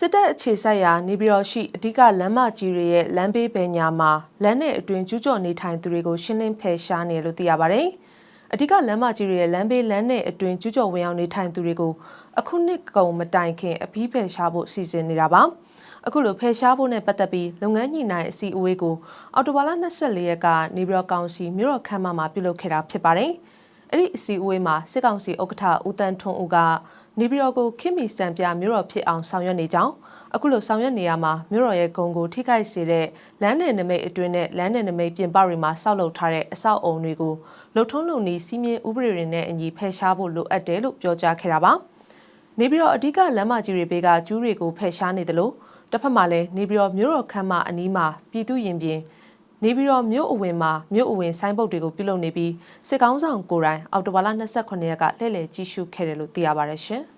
စစ်တပ်အခြေစိုက်ရာနေပြည်တော်ရှိအဓိကလမ်းမကြီးတွေရဲ့လမ်းဘေးပင်ညာမှာလမ်းနယ်အတွင်းကျူးကျော်နေထိုင်သူတွေကိုရှင်းလင်းဖယ်ရှားနေတယ်လို့သိရပါတယ်။အဓိကလမ်းမကြီးတွေရဲ့လမ်းဘေးလမ်းနယ်အတွင်းကျူးကျော်ဝင်ရောက်နေထိုင်သူတွေကိုအခုနှစ်ကုန်မတိုင်ခင်အပြီးဖယ်ရှားဖို့စီစဉ်နေတာပါ။အခုလိုဖယ်ရှားဖို့နဲ့ပတ်သက်ပြီးလုပ်ငန်းညှိနှိုင်းအစည်းအဝေးကိုအော်တိုဘာလ24ရက်ကနေပြည်တော်ကောင်စီမြို့တော်ခမ်းမမှာပြုလုပ်ခဲ့တာဖြစ်ပါတယ်။ အဲ့ဒီအစည်းအဝေးမှာစစ်ကောင်စီဥက္ကဋ္ဌဦးတန်းထွန်းဦးကနေပြည်တော်ကိုခင်မီစံပြမြို့တော်ဖြစ်အောင်ဆောင်ရွက်နေကြောင်းအခုလိုဆောင်ရွက်နေရမှာမြို့တော်ရဲ့ဂုံကိုထိခိုက်စေတဲ့လမ်းနယ်နမိတ်အတွင်းနဲ့လမ်းနယ်နမိတ်ပြင်ပတွေမှာဆောက်လုပ်ထားတဲ့အဆောက်အုံတွေကိုလှုပ်ထုံးလုံနီစီးမြင်ဥပဒေတွေနဲ့အညီဖယ်ရှားဖို့လိုအပ်တယ်လို့ပြောကြားခဲ့တာပါနေပြည်တော်အဓိကလမ်းမကြီးတွေဘေးကကျူးတွေကိုဖယ်ရှားနေတယ်လို့တစ်ဖက်မှာလည်းနေပြည်တော်မြို့တော်ခမ်းမအနီးမှာပြည်သူရင်ပြင် နေပြည်တော်မြို့အဝင်မှာမြို့အဝင်ဆိုင်းဘုတ်တွေကိုပြုလုပ်နေပြီးစစ်ကောင်းဆောင်ကိုယ်တိုင်အော်တိုဘာလ29ရက်ကလှည့်လည်ကြီးစုခဲ့တယ်လို့သိရပါတယ်ရှင်။